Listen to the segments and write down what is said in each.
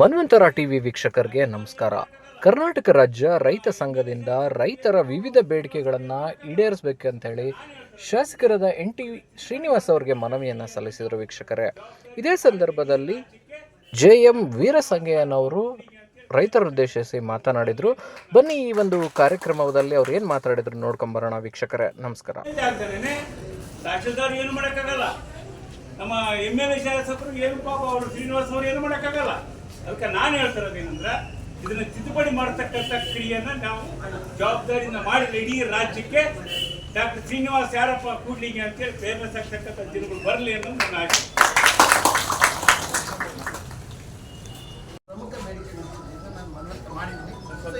ಮನ್ವಂತರ TV ವೀಕ್ಷಕರಿಗೆ ನಮಸ್ಕಾರ. ಕರ್ನಾಟಕ ರಾಜ್ಯ ರೈತ ಸಂಘದಿಂದ ರೈತರ ವಿವಿಧ ಬೇಡಿಕೆಗಳನ್ನು ಈಡೇರಿಸಬೇಕಂತೇಳಿ ಶಾಸಕರಾದ ಎನ್ ಟಿ ಶ್ರೀನಿವಾಸ್ ಅವರಿಗೆ ಮನವಿಯನ್ನು ಸಲ್ಲಿಸಿದರು ವೀಕ್ಷಕರೇ. ಇದೇ ಸಂದರ್ಭದಲ್ಲಿ ಜೆ ಎಂ ವೀರಸಂಗಯ್ಯನವರು ರೈತರ ಉದ್ದೇಶಿಸಿ ಮಾತನಾಡಿದರು. ಬನ್ನಿ ಈ ಒಂದು ಕಾರ್ಯಕ್ರಮದಲ್ಲಿ ಅವ್ರು ಏನು ಮಾತಾಡಿದ್ರು ನೋಡ್ಕೊಂಬರೋಣ ವೀಕ್ಷಕರೇ. ನಮಸ್ಕಾರ. ನಮ್ಮ ಎಂ ಎಲ್ ಎ ಶಾಸಕರು ಏನು ಪಾಪ ಅವರು ಶ್ರೀನಿವಾಸ್ ಅವರು ಏನು ಮಾಡೋಕ್ಕಾಗಲ್ಲ? ಅದಕ್ಕೆ ನಾನು ಹೇಳ್ತಿರೋದೇನಂದ್ರೆ ಇದನ್ನ ತಿದ್ದುಪಡಿ ಮಾಡತಕ್ಕಂಥ ಕ್ರಿಯೆಯನ್ನ ನಾವು ಜವಾಬ್ದಾರಿಯಿಂದ ಮಾಡಿ ಇಡೀ ರಾಜ್ಯಕ್ಕೆ ಡಾಕ್ಟರ್ ಶ್ರೀನಿವಾಸ್ ಯಾರಪ್ಪ ಕೂಡ್ಲಿಗೆ ಅಂತೇಳಿ ಫೇಮಸ್ ಆಗ್ತಕ್ಕಂಥ ದಿನಗಳು ಬರಲಿ ಅನ್ನೋದು ನನ್ನ ಆಶೆ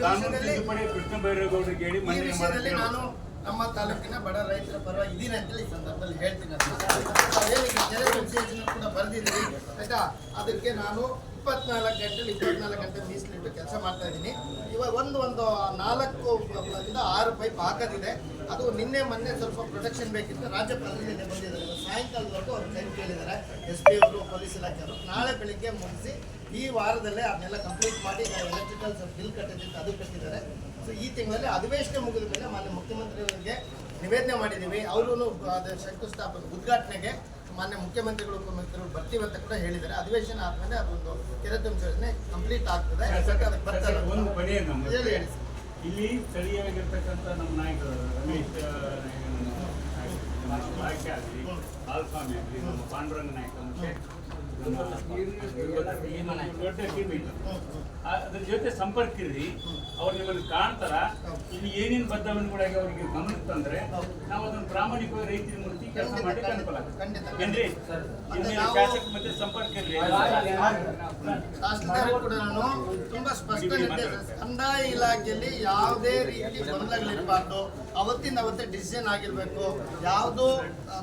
ಕಾನೂನು ತಿದ್ದುಪಡಿ ಕೃಷ್ಣ ಬೈರೇಗೌಡರಿಗೆ ಹೇಳಿ ಈ ಮನೆ ನಾನು ನಮ್ಮ ತಾಲೂಕಿನ ಬಡ ರೈತರ ಪರವಾಗಿ ಇದೀನಿ ಅಂತೇಳಿ ಈ ಸಂದರ್ಭದಲ್ಲಿ ಹೇಳ್ತೀನಿ ಅಂತ ಕೂಡ ಬರೆದಿದ್ದೀವಿ. ಆಯ್ತಾ? ಅದಕ್ಕೆ ನಾನು ಇಪ್ಪತ್ನಾಲ್ಕು ಗಂಟೆಲಿ ಇಪ್ಪತ್ನಾಲ್ಕು ಗಂಟೆ ಮೀಸಲಿಟ್ಟು ಕೆಲಸ ಮಾಡ್ತಾ ಇದ್ದೀನಿ. ಇವಾಗ ಒಂದು ಒಂದು ನಾಲ್ಕು ಆರು ಪೈಪ್ ಹಾಕೋದಿದೆ. ಅದು ನಿನ್ನೆ, ಮೊನ್ನೆ ಸ್ವಲ್ಪ ಪ್ರೊಟೆಕ್ಷನ್ ಬೇಕಿತ್ತು. ರಾಜ್ಯಪಾಲರು ನಿನ್ನೆ ಬಂದಿದ್ದಾರೆ. ಸಾಯಂಕಾಲದವರೆಗೂ ಅವ್ರು ಟೈಮ್ ಕೇಳಿದ್ದಾರೆ. ಎಸ್ ಪಿ ಅವರು, ಪೊಲೀಸ್ ಇಲಾಖೆಯವರು ನಾಳೆ ಬೆಳಿಗ್ಗೆ ಮುಗಿಸಿ ಈ ವಾರದಲ್ಲೇ ಅದನ್ನೆಲ್ಲ ಕಂಪ್ಲೀಟ್ ಮಾಡಿ ಎಲೆಕ್ಟ್ರಿಕಲ್ ಬಿಲ್ ಕಟ್ಟಿದ್ದು ಅದು ಕಟ್ಟಿದ್ದಾರೆ. ಸೊ ಈ ತಿಂಗಳಲ್ಲಿ ಅಧಿವೇಶನ ಮುಗಿದ ಮೇಲೆ ಮಾನ್ಯ ಮುಖ್ಯಮಂತ್ರಿಯವರಿಗೆ ನಿವೇದನೆ ಮಾಡಿದ್ದೀವಿ. ಅವರು ಅದು ಶಂಕುಸ್ಥಾಪನೆ ಉದ್ಘಾಟನೆಗೆ ಮಾನ್ಯ ಮುಖ್ಯಮಂತ್ರಿಗಳು ಉಪಮುಖ್ಯಮಂತ್ರಿಗಳು ಬರ್ತೀವಿ ಅಂತ ಕೂಡ ಹೇಳಿದ್ದಾರೆ. ಅಧಿವೇಶನ ಆದ್ಮೇಲೆ ಅದೊಂದು ಕೆರೆ ತುಂಬಿಸೋ ಯೋಜನೆ ಕಂಪ್ಲೀಟ್ ಆಗ್ತದೆ. ಒಂದು ಕೊನೆಯ ನಮ್ಮ ಹೇಳಿ ಹೇಳಿ. ಸರ್. ಇಲ್ಲಿ ಸ್ಥಳೀಯವಾಗಿರ್ತಕ್ಕಂಥ ನಮ್ಮ ನಾಯಕರು ರಮೇಶ್ ಆಯ್ಕೆ ಆಗಲಿ ಆಲ್ಫಾಮಿ ಆಗಲಿ ನಮ್ಮ ಪಾಂಡುರಂಗ ನಾಯಕ ಮತ್ತೆ ದೊಡ್ಡ ಟೀಮ್ ಇತ್ತು ಅದ್ರ ಜೊತೆ ಸಂಪರ್ಕ ಇರ್ರಿ. ಅವ್ರು ನಿಮ್ಮಲ್ಲಿ ಕಾಣ್ತಾರ. ಇಲ್ಲಿ ಏನೇನು ಬದಲಾವಣೆಗಳಾಗಿ ಅವರಿಗೆ ಗಮನಕ್ಕೆ ತಂದ್ರೆ ನಾವು ಅದನ್ನು ಪ್ರಾಮಾಣಿಕವಾಗಿ ರೈತರ ಮೂರ್ತಿ ಕೆಲಸ ಮಾಡಿ ಅನುಕೂಲ. ಏನ್ರಿ? ಶಾಸಕ ಮತ್ತೆ ಸಂಪರ್ಕ ಇರ್ರಿ. ಕೂಡ ನಾನು ತುಂಬಾ ಸ್ಪಷ್ಟ ಕಂದಾಯ ಇಲಾಖೆಯಲ್ಲಿ ಯಾವುದೇ ರೀತಿ ಗೊಂದಲಗಳಿರಬಾರ್ದು. ಅವತ್ತಿನ ಅವತ್ತೇ ಡಿಸಿಷನ್ ಆಗಿರ್ಬೇಕು. ಯಾವುದು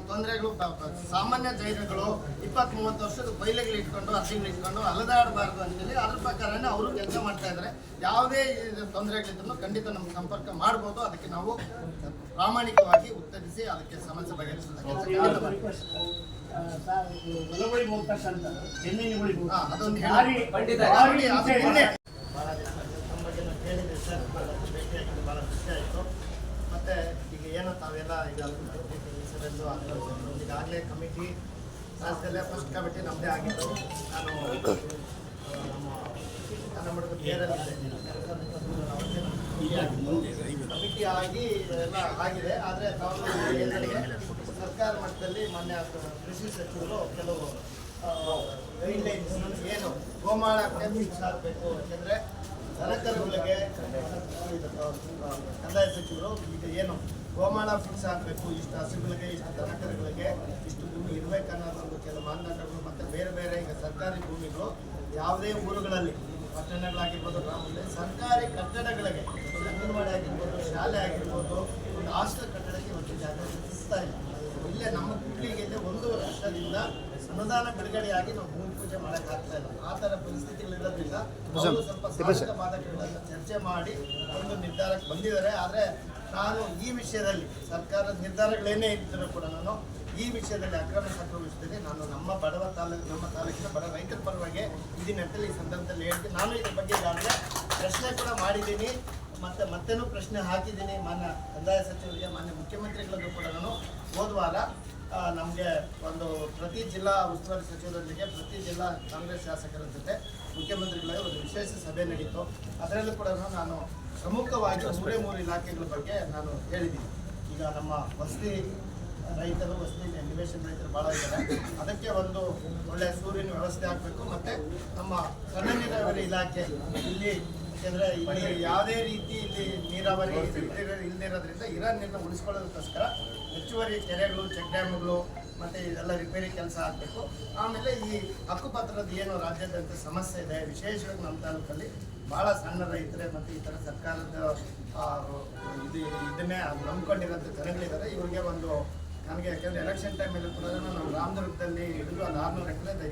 ತೊಂದರೆಗಳು ಸಾಮಾನ್ಯ ಜೈಲುಗಳು ಇಪ್ಪತ್ತ್ ಮೂವತ್ತು ವರ್ಷದ ಬೈಲೆಗಳು ಇಟ್ಕೊಂಡು ಅರ್ಜಿಗಳು ಇಟ್ಕೊಂಡು ಅಲದಾಡಬಾರ್ದು ಅಂತೇಳಿ ಅದ್ರ ಪ್ರಕಾರನೇ ಅವರು ಕೆಲಸ ಮಾಡ್ತಾ ಇದ್ದಾರೆ. ಯಾವುದೇ ತೊಂದರೆಗಳಿದ್ರು ಖಂಡಿತ ನಮ್ಗೆ ಸಂಪರ್ಕ ಮಾಡ್ಬೋದು. ಅದಕ್ಕೆ ನಾವು ಪ್ರಾಮಾಣಿಕವಾಗಿ ಉತ್ತರಿಸಿ ಅದಕ್ಕೆ ಸಮಸ್ಯೆ ಬಗೆಹರಿಸೋದಕ್ಕೆ ಅದೊಂದು ಹೇಳಿ. ಮತ್ತು ಈಗ ಏನೋ ತಾವೆಲ್ಲ ಈಗ ಈಗಾಗಲೇ ಕಮಿಟಿ ರಾಜ್ಯದಲ್ಲೇ ಫಸ್ಟ್ ಕಮಿಟಿ ನಮ್ಮದೇ ಆಗಿತ್ತು. ನಾನು ನಮ್ಮ ಆಗಿ ಎಲ್ಲ ಆಗಿದೆ ಆದರೆ ಸರ್ಕಾರ ಮಟ್ಟದಲ್ಲಿ ಮಾನ್ಯ ಕೃಷಿ ಸಚಿವರು ಕೆಲವು ಗೈಡ್ಲೈನ್ಸ್ ಏನು ಗೋಮಾಳ ಆಗಬೇಕು ಯಾಕೆಂದರೆ ದನಕರುಗಳಿಗೆ ಕಂದಾಯ ಸಚಿವರು ಈಗ ಏನು ಗೋಮಾಳ ಫಿಕ್ಸ್ ಆಗಬೇಕು ಇಷ್ಟು ಹಸುಗಳಿಗೆ ಇಷ್ಟು ದನಕರುಗಳಿಗೆ ಇಷ್ಟು ಭೂಮಿ ಇರಬೇಕನ್ನೋದೊಂದು ಕೆಲವು ಮಾನದಂಡಗಳು ಮತ್ತು ಬೇರೆ ಬೇರೆ ಈಗ ಸರ್ಕಾರಿ ಭೂಮಿಗಳು ಯಾವುದೇ ಊರುಗಳಲ್ಲಿ ಪಟ್ಟಣಗಳಾಗಿರ್ಬೋದು ಗ್ರಾಮದಲ್ಲಿ ಸರ್ಕಾರಿ ಕಟ್ಟಡಗಳಿಗೆ ಅಂಗನವಾಡಿ ಆಗಿರ್ಬೋದು ಶಾಲೆ ಆಗಿರ್ಬೋದು ಒಂದು ಹಾಸ್ಟೆಲ್ ಕಟ್ಟಡಕ್ಕೆ ಒಂದು ಜಾಗ ಸಿಗ್ತಾ ಇಲ್ಲ ಇಲ್ಲೇ ನಮ್ಮ ಕುಟ್ಲಿಗೆ ಒಂದು ವರ್ಷದಿಂದ ಅನುದಾನ ಬಿಡುಗಡೆಯಾಗಿ ನಾವು ಭೂಮಿ ಪೂಜೆ ಮಾಡೋಕ್ಕಾಗ್ತಾ ಇಲ್ಲ. ಆ ಥರ ಪರಿಸ್ಥಿತಿಗಳಿರೋದ್ರಿಂದ ಅವರು ಸ್ವಲ್ಪ ಬಾಧಕಗಳನ್ನು ಚರ್ಚೆ ಮಾಡಿ ಒಂದು ನಿರ್ಧಾರಕ್ಕೆ ಬಂದಿದ್ದಾರೆ. ಆದರೆ ನಾನು ಈ ವಿಷಯದಲ್ಲಿ ಸರ್ಕಾರದ ನಿರ್ಧಾರಗಳೇನೇ ಇದ್ದರೂ ಕೂಡ ನಾನು ಈ ವಿಷಯದಲ್ಲಿ ಅಕ್ರಮ ಸಕ್ರಮ ವಿಷಯದಲ್ಲಿ ನಮ್ಮ ತಾಲೂಕಿನ ಬಡ ರೈತರ ಪರವಾಗಿ ಇದೀನಿ ಈ ಸಂದರ್ಭದಲ್ಲಿ ಹೇಳ್ತೀನಿ. ನಾನು ಇದ್ರ ಬಗ್ಗೆ ಈಗಾಗಲೇ ಪ್ರಶ್ನೆ ಕೂಡ ಮಾಡಿದ್ದೀನಿ. ಮತ್ತೆ ಮತ್ತೇನೂ ಪ್ರಶ್ನೆ ಹಾಕಿದ್ದೀನಿ ಮಾನ್ಯ ಕಂದಾಯ ಸಚಿವರಿಗೆ, ಮಾನ್ಯ ಮುಖ್ಯಮಂತ್ರಿಗಳಿಗೂ ಕೂಡ ನಾನು ಹೋದ ವಾರ ನಮಗೆ ಒಂದು ಪ್ರತಿ ಜಿಲ್ಲಾ ಉಸ್ತುವಾರಿ ಸಚಿವರೊಂದಿಗೆ, ಪ್ರತಿ ಜಿಲ್ಲಾ ಕಾಂಗ್ರೆಸ್ ಶಾಸಕರ ಜೊತೆ ಮುಖ್ಯಮಂತ್ರಿಗಳ ಒಂದು ವಿಶೇಷ ಸಭೆ ನಡೀತು. ಅದರಲ್ಲೂ ಕೂಡ ನಾನು ಪ್ರಮುಖವಾಗಿ ಮೂರೇ ಮೂರು ಇಲಾಖೆಗಳ ಬಗ್ಗೆ ನಾನು ಹೇಳಿದ್ದೀನಿ. ಈಗ ನಮ್ಮ ವಸತಿ ರೈತರು ವಸತಿ ನಿವೇಶನ ರೈತರು ಭಾಳ ಇದ್ದಾರೆ ಅದಕ್ಕೆ ಒಂದು ಒಳ್ಳೆಯ ಸೂರ್ಯನ ವ್ಯವಸ್ಥೆ ಆಗಬೇಕು. ಮತ್ತು ನಮ್ಮ ಸಣ್ಣ ನೀರಾವರಿ ಇಲಾಖೆ ಇಲ್ಲಿ ಯಾಕೆಂದರೆ ಇಲ್ಲಿ ಯಾವುದೇ ರೀತಿ ಇಲ್ಲಿ ನೀರಾವರಿ ಇಲ್ಲದಿರೋದ್ರಿಂದ ಇರೋ ನೀರನ್ನ ಉಳಿಸ್ಕೊಳ್ಳೋದಕ್ಕೋಸ್ಕರ ಹೆಚ್ಚುವರಿ ಕೆರೆಗಳು ಚೆಕ್ ಡ್ಯಾಮ್ಗಳು ಮತ್ತು ಇದೆಲ್ಲ ರಿಪೇರಿ ಕೆಲಸ ಆಗಬೇಕು. ಆಮೇಲೆ ಈ ಹಕ್ಕುಪತ್ರದ ಏನು ರಾಜ್ಯಾದ್ಯಂತ ಸಮಸ್ಯೆ ಇದೆ, ವಿಶೇಷವಾಗಿ ನಮ್ಮ ತಾಲೂಕಲ್ಲಿ ಭಾಳ ಸಣ್ಣ ರೈತರೆ ಮತ್ತು ಈ ಥರ ಸರ್ಕಾರದ ಇದು ಇದನ್ನೇ ನಂಬ್ಕೊಂಡಿರೋಂಥ ಜನಗಳಿದ್ದಾರೆ. ಇವರಿಗೆ ಒಂದು ನನಗೆ ಯಾಕೆಂದ್ರೆ ಎಲೆಕ್ಷನ್ ಟೈಮಲ್ಲಿ ಕೂಡ ನಾವು ರಾಮದುರ್ಗದಲ್ಲಿ ಹಿಡಿದು ಒಂದು ಆರುನೂರು ಎಕರೆ